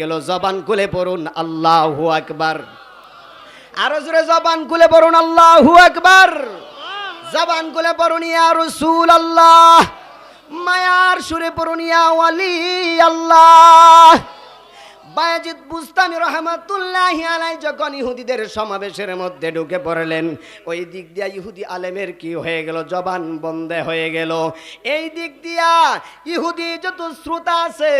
গেল জবান খুলে পড়ুন, আল্লাহু আকবার। আরও জোরে জবান খুলে পড়ুন, আল্লাহু আকবার। জবান খুলে পড়ুন, ইয়া রাসূল আল্লাহ মায়ার সুরে পড়ুন, ইয়া ওয়ালি আল্লাহ বায়াজিদ বুস্তামি রহমাতুল্লাহ আলাই যখন ইহুদিদের সমাবেশের মধ্যে ঢুকে পড়লেন, ওই দিক দিয়া ইহুদি আলেমের কি হয়ে গেল? জবান বন্ধে হয়ে গেল। এই দিক দিয়া ইহুদি যত শ্রোতা আছে,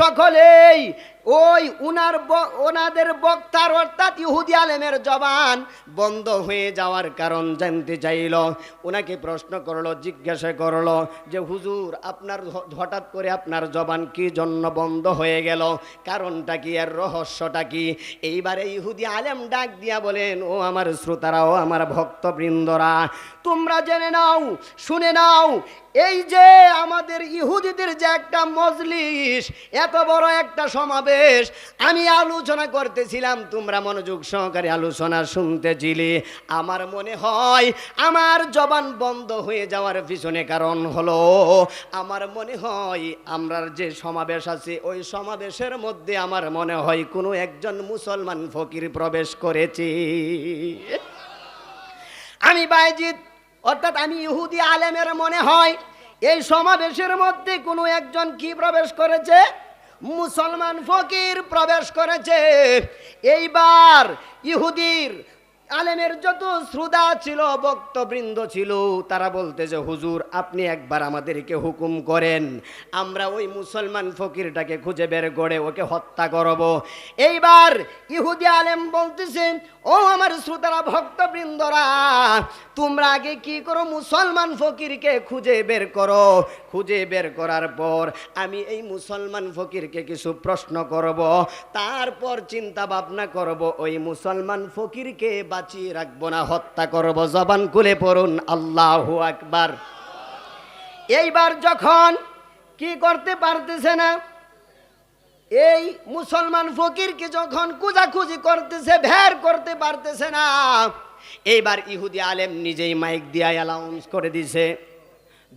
সকলেই ওই উনার ওনাদের বক্তার অর্থাৎ ইহুদি আলেমের জবান বন্ধ হয়ে যাওয়ার কারণ জানতে চাইল। ওনাকে প্রশ্ন করল, জিজ্ঞাসা করল যে, হুজুর, আপনার হঠাৎ করে আপনার জবান কি জন্য বন্ধ হয়ে গেল? কারণটা কি আর রহস্যটা কি? এইবারে ইহুদি আলেম ডাক দিয়া বলেন, ও আমার শ্রোতারা, ও আমার ভক্তবৃন্দরা, তোমরা জেনে নাও, শুনে নাও এই যে আমাদের ইহুদিদের যে একটা মজলিস, এত বড় একটা সমাবেশ, আমি আলোচনা করতেছিলাম, তোমরা মনোযোগ সহকারে আলোচনা শুনতেছিলে। আমার মনে হয় আমার জবান বন্ধ হয়ে যাওয়ার পিছনে কারণ হলো, আমার মনে হয় আমরা যে সমাবেশ আছে, ওই সমাবেশের মধ্যে আমার মনে হয় কোনো একজন মুসলমান ফকির প্রবেশ করেছি। আমি বাইজিৎ অর্থাৎ আমি ইহুদি আলেমের মনে হয়, এই সমাবেশের মধ্যে কোনো একজন কি প্রবেশ করেছে? মুসলমান ফকির প্রবেশ করেছে। এইবার ইহুদির আলেমের যত শ্রোতা ছিল বক্তবৃন্দ ছিল, তারা বলতেছে হুজুর, আপনি একবার আমাদেরকে হুকুম করেন। আমরা ওই মুসলমান ফকিরটাকে খুঁজে বের করে ওকে হত্যা করব। এইবার ইহুদি আলেম বলতেছে, ও আমার শ্রোতারা ভক্তবৃন্দরা তোমরা আগে কি করো? মুসলমান ফকিরকে খুঁজে বের করো। খুঁজে বের করার পর আমি এই মুসলমান ফকিরকে কিছু প্রশ্ন করব। তারপর চিন্তা ভাবনা করব, ওই মুসলমান ফকিরকে বাঁচিয়ে রাখব না, হত্যা করব। জবান খুলে পড়ুন, আল্লাহু আকবার। এইবার যখন কি করতে পারতেছে না? এই মুসলমান ফকিরকে যখন কুজাকুজি করতেছে ভের করতে পারতেছে না এইবার ইহুদি আলেম নিজেই মাইক দিয়া অ্যালাউন্স করে দিছে।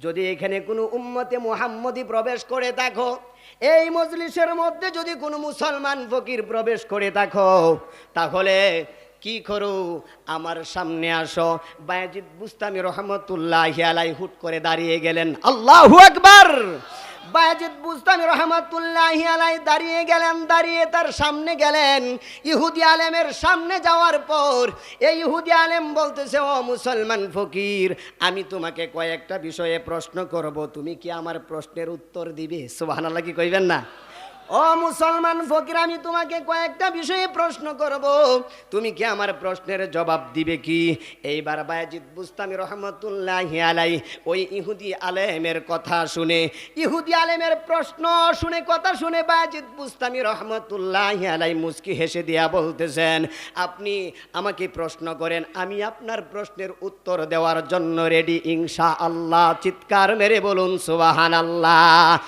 যদি এখানে কোনো উম্মতে মুহাম্মদি প্রবেশ করে থাকো এই মজলিসের মধ্যে যদি কোনো মুসলমান ফকির প্রবেশ করে থাকো তাহলে কি করো? আমার সামনে আসো। বায়াজিদ বুস্তামি রহমতুল্লাহ হুট করে দাঁড়িয়ে গেলেন। আল্লাহু আকবার! বায়াজিদ বুস্তামি রহমতুল্লাহ আলাই দাঁড়িয়ে গেলেন, দাঁড়িয়ে তার সামনে গেলেন। ইহুদি আলেমের সামনে যাওয়ার পর এই ইহুদি আলেম বলতেছে, ও মুসলমান ফকির, আমি তোমাকে কয়েকটা বিষয়ে প্রশ্ন করব, তুমি কি আমার প্রশ্নের উত্তর দিবে? সুবহানাল্লাহ, কি কইবেন না? ও মুসলমান ফকির, আমি তোমাকে কয়েকটা বিষয়ে প্রশ্ন করব। তুমি কি আমার প্রশ্নের জবাব দিবে কি? এইবার বায়াজিদ বুস্তামি রহমতুল্লাহ আলাই ওই ইহুদি আলেমের কথা শুনে, ইহুদি আলেমের প্রশ্ন শুনে, কথা শুনে বায়াজিদ বুস্তামি রহমতুল্লাহ আলাই মুস্কি হেসে দিয়া বলতেছেন, আপনি আমাকে প্রশ্ন করেন, আমি আপনার প্রশ্নের উত্তর দেওয়ার জন্য রেডি ইনশা আল্লাহ চিৎকার মেরে বলুন সুবাহান আল্লাহ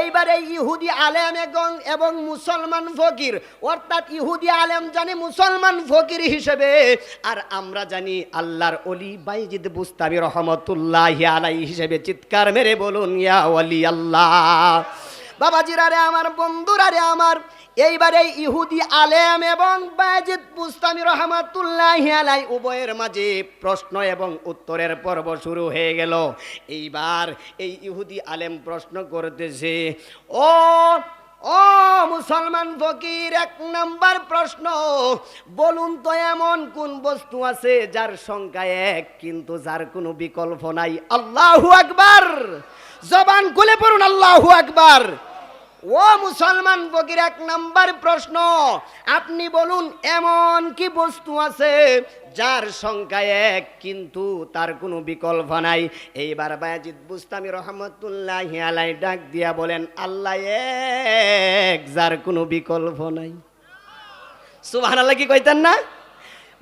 এইবার এই ইহুদি আলেম এবং এবং মুসলমান ফকির, অর্থাৎ ইহুদি আলেম জানি মুসলমান ফকির হিসেবে, আর আমরা জানি আল্লাহর অলি বাইজিদ বুস্তাবি রহমতুল্লাহ আলাই হিসেবে চিৎকার মেরে বলুন, ইয়া অলি আল্লাহ। বাবাজিরা রে, আমার বন্ধুরা রে, আমার এইবারে ইহুদি আলেম এবং বাজিদ বুস্তামি রহমাতুল্লাহ আলাই উভয়ের মাঝে প্রশ্ন এবং উত্তরের পর্ব শুরু হয়ে গেল। এইবার এই ইহুদি আলেম প্রশ্ন করতেছে, ও ও মুসলমান ফকির, এক নাম্বার প্রশ্ন, বলুন তো এমন কোন বস্তু আছে যার সংখ্যা এক কিন্তু যার কোনো বিকল্প নাই? আল্লাহু আকবার! জবান খুলে পড়ুন, আল্লাহু আকবার! ও মুসলমান ফকির, এক নাম্বার প্রশ্ন। আপনি বলুন, এমন কি বস্তু আছে যার সংখ্যা এক, কিন্তু তার কোনো বিকল্প নাই? এইবার বায়াজিদ বুস্তামি রহমতুল্লাহ আলাই ডাক দিয়া বলেন, আল্লাহ এক, যার কোনো বিকল্প নাই। সুবহান আল্লাহ কি কইতেন না?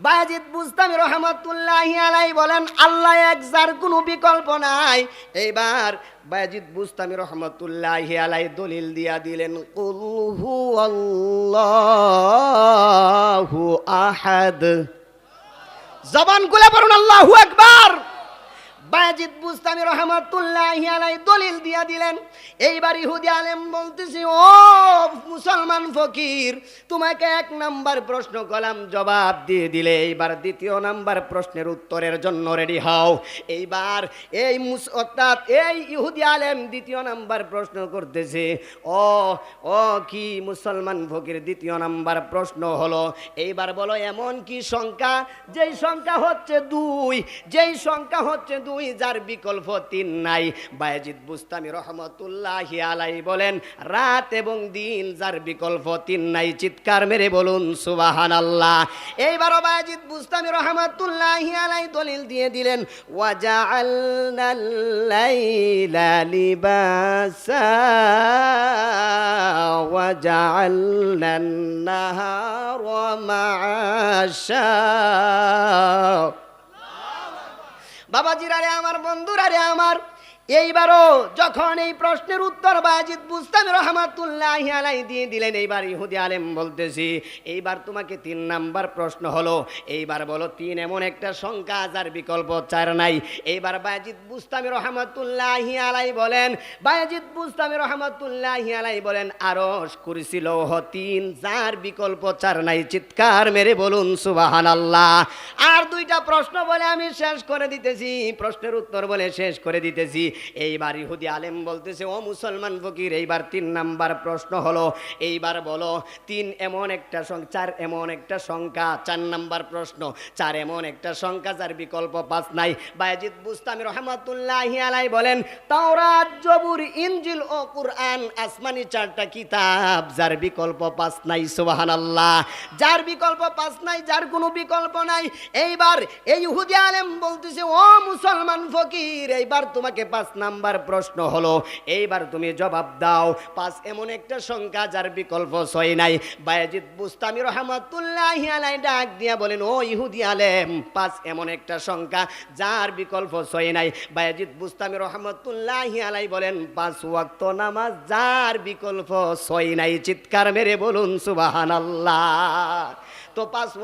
বায়াজিদ বুস্তামি রহমতুল্লাহ আলাই বলেন, আল্লাহ এক যার কোনো বিকল্প নাই। এইবার বায়াজিদ বুস্তামি রহমতুল্লাহ আলাই দলিল দিয়া দিলেন কুলহু আল্লাহু আহাদ। জবানগুলা পড়ুন, আল্লাহু আকবার। বায়াজিদ বুস্তামি রহমাতুল্লাহ আলাই দলিল দিয়া দিলেন, এইবার ইহুদি আলেম বলতেছি, ও মুসলমান ফকির, তোমাকে এক নাম্বার প্রশ্ন কলাম, জবাব দিয়ে দিলে, এইবার দ্বিতীয় নাম্বার প্রশ্নের উত্তরের জন্য রেডি হও। এইবার এই অর্থাৎ এই ইহুদি আলেম দ্বিতীয় নাম্বার প্রশ্ন করতেছে, ও ও কি মুসলমান ফকির, দ্বিতীয় নাম্বার প্রশ্ন হলো, এইবার বলো এমন কি সংখ্যা? যেই সংখ্যা হচ্ছে দুই, যেই সংখ্যা হচ্ছে দুই যার বিকল্প তিন নাই বায়াজিদ বুস্তামি রহমতুল্লাহ আলাই বলেন রাত এবং দিন যার বিকল্প তিন নাই চিৎকার মেরে বলুন সুবাহান আল্লাহ এইবারও বায়াজিদ বুস্তামি রহমতুল্লাহ আলাই দলিল দিয়ে দিলেন ওয়াজা লিবাসা وجعلنا النهار معاشا বাবাজিরা রে আমার বন্ধুরা রে আমার। এইবারও যখন এই প্রশ্নের উত্তর বাজিদ বুস্তামি রহমাতুল্লাহ আলাই দিয়ে দিলেন, এইবার ইহুদি আলেম বলতেছি, এইবার তোমাকে তিন নাম্বার প্রশ্ন হলো, এইবার বলো তিন এমন একটা সংখ্যা যার বিকল্প চার নাই। এইবার বাজিদ বুস্তামি রহমাতুল্লাহ আলাই বলেন বাজিদ বুস্তামি রহমাতুল্লাহ আলাই বলেন আরস কুরসি লৌহ তিন যার বিকল্প চার নাই। চিৎকার মেরে বলুন সুবাহান আল্লাহ আর দুইটা প্রশ্ন বলে আমি শেষ করে দিতেছি, প্রশ্নের উত্তর বলে শেষ করে দিতেছি। এইবার ইহুদি আলেম বলতেছে, ও মুসলমান ফকির, এইবার তিন নাম্বার প্রশ্ন হলো, এইবার বলো, তিন এমন একটা চার এমন একটা সংখ্যা, চার নাম্বার প্রশ্ন, চার এমন একটা সংখ্যা যার বিকল্প পাঁচ নাই। বায়াজিদ বুস্তামি রহমাতুল্লাহ আলাই বলেন, তাওরাত, জবুর, ইনজিল ও কুরআন, আসমানি চারটা কিতাব যার বিকল্প পাঁচ নাই, সুবহানাল্লাহ। যার বিকল্প পাঁচ নাই, যার কোনো বিকল্প নাই, এইবার এই ইহুদি আলেম বলতেছে, ও মুসলমান ফকির, এইবার তোমাকে পাঁচ নাম্বার প্রশ্ন হলো, এইবার তুমি জবাব দাও। পাঁচ এমন একটা সংখ্যা যার বিকল্প ছয় নাই। বায়াজিদ বুস্তামি রহমাতুল্লাহ আলাই ডাক দিয়া বলেন, ও ইহুদি আলেম, পাঁচ এমন একটা সংখ্যা যার বিকল্প ছয় নাই। বায়াজিদ বুস্তামি রহমতুল্লাহ আলাই বলেন, পাঁচ ওয়াক্ত নামাজ যার বিকল্প ছয় নাই। চিৎকার মেরে বলুন সুবাহান আল্লাহ তো পাঁচ